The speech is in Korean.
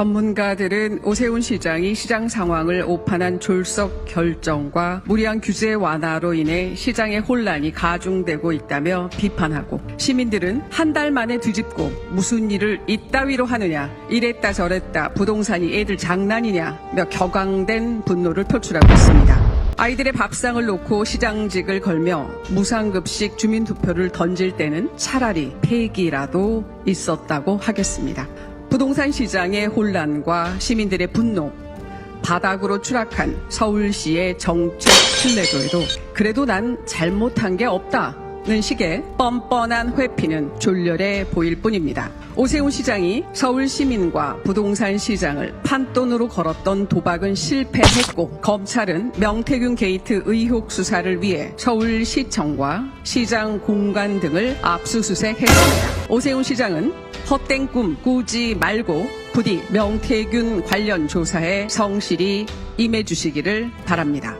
전문가들은 오세훈 시장이 시장 상황을 오판한 졸속 결정과 무리한 규제 완화로 인해 시장의 혼란이 가중되고 있다며 비판하고 시민들은 한 달 만에 뒤집고 무슨 일을 이따위로 하느냐 이랬다 저랬다 부동산이 애들 장난이냐며 격앙된 분노를 표출하고 있습니다. 아이들의 밥상을 놓고 시장직을 걸며 무상급식 주민투표를 던질 때는 차라리 폐기라도 있었다고 하겠습니다. 부동산 시장의 혼란과 시민들의 분노, 바닥으로 추락한 서울시의 정책 신뢰도에도 그래도 난 잘못한 게 없다 는 식의 뻔뻔한 회피는 졸렬해 보일 뿐입니다. 오세훈 시장이 서울 시민과 부동산 시장을 판돈으로 걸었던 도박은 실패했고 검찰은 명태균 게이트 의혹 수사를 위해 서울시청과 시장 공간 등을 압수수색했습니다. 오세훈 시장은 헛된 꿈 꾸지 말고 부디 명태균 관련 조사에 성실히 임해주시기를 바랍니다.